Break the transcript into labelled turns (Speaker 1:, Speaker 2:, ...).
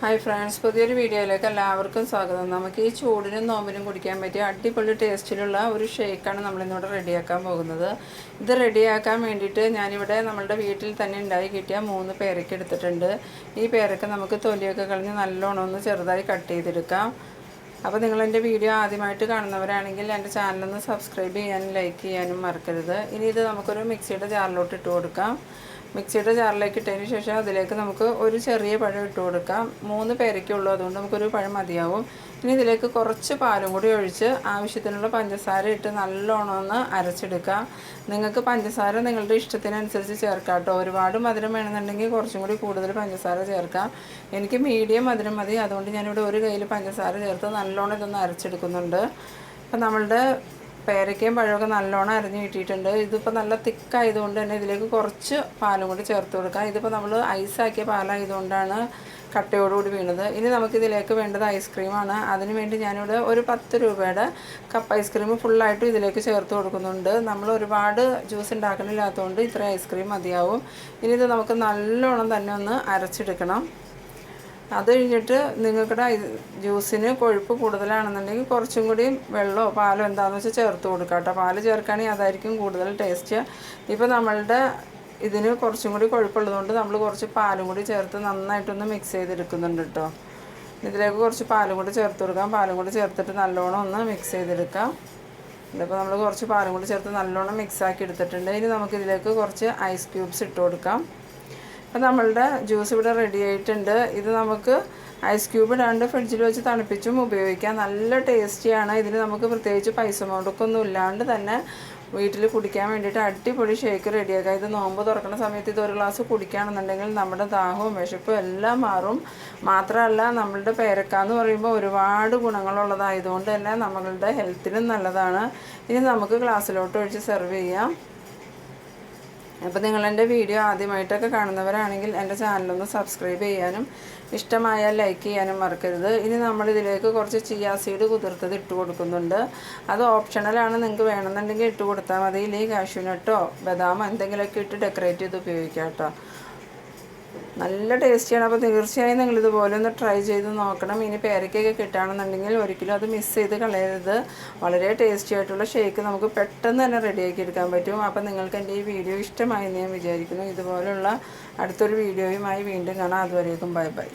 Speaker 1: Hi friends പുതിയൊരു വീഡിയോയിലേക്ക് എല്ലാവർക്കും സ്വാഗതം. നമുക്ക് ഈ ചൂടിനും നോമ്പിനും കുടിക്കാൻ പറ്റിയ അടിപൊളി ടേസ്റ്റിലുള്ള ഒരു ഷേക്കാണ് നമ്മളിന്നിവിടെ റെഡിയാക്കാൻ പോകുന്നത്. ഇത് റെഡിയാക്കാൻ വേണ്ടിയിട്ട് ഞാനിവിടെ നമ്മളുടെ വീട്ടിൽ തന്നെ ഉണ്ടായി കിട്ടിയ മൂന്ന് പേരയ്ക്ക് എടുത്തിട്ടുണ്ട്. ഈ പേരയ്ക്ക് നമുക്ക് തൊലിയൊക്കെ കളഞ്ഞ് നല്ലോണം ഒന്ന് ചെറുതായി കട്ട് ചെയ്തെടുക്കാം. അപ്പോൾ നിങ്ങൾ എന്റെ വീഡിയോ ആദ്യമായിട്ട് കാണുന്നവരാണെങ്കിൽ എന്റെ ചാനലൊന്ന് സബ്സ്ക്രൈബ് ചെയ്യാനും ലൈക്ക് ചെയ്യാനും മറക്കരുത്. ഇനി ഇത് നമുക്കൊരു മിക്സിയുടെ ജാറിലോട്ട് ഇട്ട് കൊടുക്കാം. മിക്സിയുടെ ജാറിലേക്ക് ഇട്ടതിന് ശേഷം അതിലേക്ക് നമുക്ക് ഒരു ചെറിയ പഴം ഇട്ട് കൊടുക്കാം. മൂന്ന് പേരയ്ക്കുള്ളൂ അതുകൊണ്ട് നമുക്കൊരു പഴം മതിയാവും. ഇനി ഇതിലേക്ക് കുറച്ച് പാലും കൂടി ഒഴിച്ച് ആവശ്യത്തിനുള്ള പഞ്ചസാര ഇട്ട് നല്ലോണം ഒന്ന് അരച്ചെടുക്കാം നിങ്ങൾക്ക് പഞ്ചസാര നിങ്ങളുടെ ഇഷ്ടത്തിനനുസരിച്ച് ചേർക്കാം കേട്ടോ. ഒരുപാട് മധുരം വേണമെന്നുണ്ടെങ്കിൽ കുറച്ചും കൂടി കൂടുതൽ പഞ്ചസാര ചേർക്കാം. എനിക്ക് മീഡിയം മധുരം മതി അതുകൊണ്ട് ഞാനിവിടെ ഒരു കയ്യിൽ പഞ്ചസാര ചേർത്ത് നല്ലോണം ഇതൊന്ന് അരച്ചെടുക്കുന്നുണ്ട്. അപ്പം നമ്മളുടെ പേരയ്ക്കയും പഴമൊക്കെ നല്ലോണം അരിഞ്ഞ് കിട്ടിയിട്ടുണ്ട്. ഇതിപ്പോൾ നല്ല തിക്കായതുകൊണ്ട് തന്നെ ഇതിലേക്ക് കുറച്ച് പാലും കൂടി ചേർത്ത് കൊടുക്കാം. ഇതിപ്പോൾ നമ്മൾ ഐസാക്കിയ പാലായതുകൊണ്ടാണ് കട്ടയോടുകൂടി വീണത്. ഇനി നമുക്കിതിലേക്ക് വേണ്ടത് ഐസ്ക്രീമാണ് അതിന് വേണ്ടി ഞാനിവിടെ ഒരു പത്ത് രൂപയുടെ കപ്പ് ഐസ്ക്രീം ഫുള്ളായിട്ടും ഇതിലേക്ക് ചേർത്ത് കൊടുക്കുന്നുണ്ട്. നമ്മൾ ഒരുപാട് ജ്യൂസ് ഉണ്ടാക്കണില്ലാത്തതുകൊണ്ട് ഇത്ര ഐസ്ക്രീം മതിയാവും. ഇനി ഇത് നമുക്ക് നല്ലോണം തന്നെ ഒന്ന് അരച്ചെടുക്കണം. അത് കഴിഞ്ഞിട്ട് നിങ്ങൾക്കിടെ ജ്യൂസിന് കൊഴുപ്പ് കൂടുതലാണെന്നുണ്ടെങ്കിൽ കുറച്ചും കൂടി വെള്ളമോ പാലോ എന്താണെന്ന് വെച്ചാൽ ചേർത്ത് കൊടുക്കുക കേട്ടോ പാൽ ചേർക്കുകയാണെങ്കിൽ അതായിരിക്കും കൂടുതൽ ടേസ്റ്റ് ഇപ്പോൾ നമ്മളുടെ ഇതിന് കുറച്ചും കൂടി കൊഴുപ്പുള്ളതുകൊണ്ട് നമ്മൾ കുറച്ച് പാലും കൂടി ചേർത്ത് നന്നായിട്ടൊന്ന് മിക്സ് ചെയ്തെടുക്കുന്നുണ്ട് കേട്ടോ ഇതിലേക്ക് കുറച്ച് പാലും കൂടി ചേർത്ത് കൊടുക്കാം. പാലും കൂടി ചേർത്തിട്ട് നല്ലോണം ഒന്ന് മിക്സ് ചെയ്തെടുക്കാം. ഇതിപ്പോൾ നമ്മൾ കുറച്ച് പാലും കൂടി ചേർത്ത് നല്ലോണം മിക്സ് ആക്കി എടുത്തിട്ടുണ്ട്. ഇനി നമുക്കിതിലേക്ക് കുറച്ച് ഐസ് ക്യൂബ്സ് ഇട്ട് കൊടുക്കാം. അപ്പോൾ നമ്മളുടെ ജ്യൂസ് ഇവിടെ റെഡി ആയിട്ടുണ്ട്. ഇത് നമുക്ക് ഐസ് ക്യൂബ് ഇടാണ്ട് ഫ്രിഡ്ജിൽ വെച്ച് തണുപ്പിച്ചും ഉപയോഗിക്കാം. നല്ല ടേസ്റ്റിയാണ് ഇതിന് നമുക്ക് പ്രത്യേകിച്ച് പൈസ മുടക്കൊന്നും ഇല്ലാണ്ട് തന്നെ വീട്ടിൽ കുടിക്കാൻ വേണ്ടിയിട്ട് അടിപൊളി ഷേക്ക് റെഡിയാക്കുക ഇത് നോമ്പ് തുറക്കുന്ന സമയത്ത് ഇത് ഒരു ഗ്ലാസ് കുടിക്കുകയാണെന്നുണ്ടെങ്കിൽ നമ്മുടെ ദാഹവും വിശപ്പും എല്ലാം മാറും. മാത്രമല്ല നമ്മളുടെ പേരക്കാന്ന് പറയുമ്പോൾ ഒരുപാട് ഗുണങ്ങളുള്ളതായതുകൊണ്ട് തന്നെ നമ്മളുടെ ഹെൽത്തിനും നല്ലതാണ്. ഇനി നമുക്ക് ഗ്ലാസ്സിലോട്ട് ഒഴിച്ച് സെർവ് ചെയ്യാം. അപ്പോൾ നിങ്ങൾ എന്റെ വീഡിയോ ആദ്യമായിട്ടൊക്കെ കാണുന്നവരാണെങ്കിൽ എന്റെ ചാനലൊന്ന് സബ്സ്ക്രൈബ് ചെയ്യാനും ഇഷ്ടമായാൽ ലൈക്ക് ചെയ്യാനും മറക്കരുത്. ഇനി നമ്മൾ ഇതിലേക്ക് കുറച്ച് ചിയാ സീഡ് കുതിർത്തത് ഇട്ട് കൊടുക്കുന്നുണ്ട്. അത് ഓപ്ഷണലാണ് നിങ്ങൾക്ക് വേണമെന്നുണ്ടെങ്കിൽ ഇട്ട് കൊടുത്താൽ മതി. ഇല്ലെങ്കിൽ കാഷ്യൂനട്ടോ ബദാമോ എന്തെങ്കിലുമൊക്കെ ഇട്ട് ഡെക്കറേറ്റ് ചെയ്ത് ഉപയോഗിക്കാം കേട്ടോ. നല്ല ടേസ്റ്റിയാണ്. അപ്പോൾ തീർച്ചയായും നിങ്ങൾ ഇതുപോലെ ഒന്ന് ട്രൈ ചെയ്ത് നോക്കണം. ഇനി പേരയ്ക്കൊക്കെ കിട്ടുകയാണെന്നുണ്ടെങ്കിൽ ഒരിക്കലും അത് മിസ് ചെയ്ത് കളയരുത്. വളരെ ടേസ്റ്റി ആയിട്ടുള്ള ഷേക്ക് നമുക്ക് പെട്ടെന്ന് തന്നെ റെഡിയാക്കി എടുക്കാൻ പറ്റും. അപ്പോൾ നിങ്ങൾക്ക് എന്റെ ഈ വീഡിയോ ഇഷ്ടമായി ഞാൻ വിചാരിക്കുന്നു. ഇതുപോലുള്ള അടുത്തൊരു വീഡിയോയുമായി വീണ്ടും കാണാം. അതുവരേക്കും ബൈ ബൈ.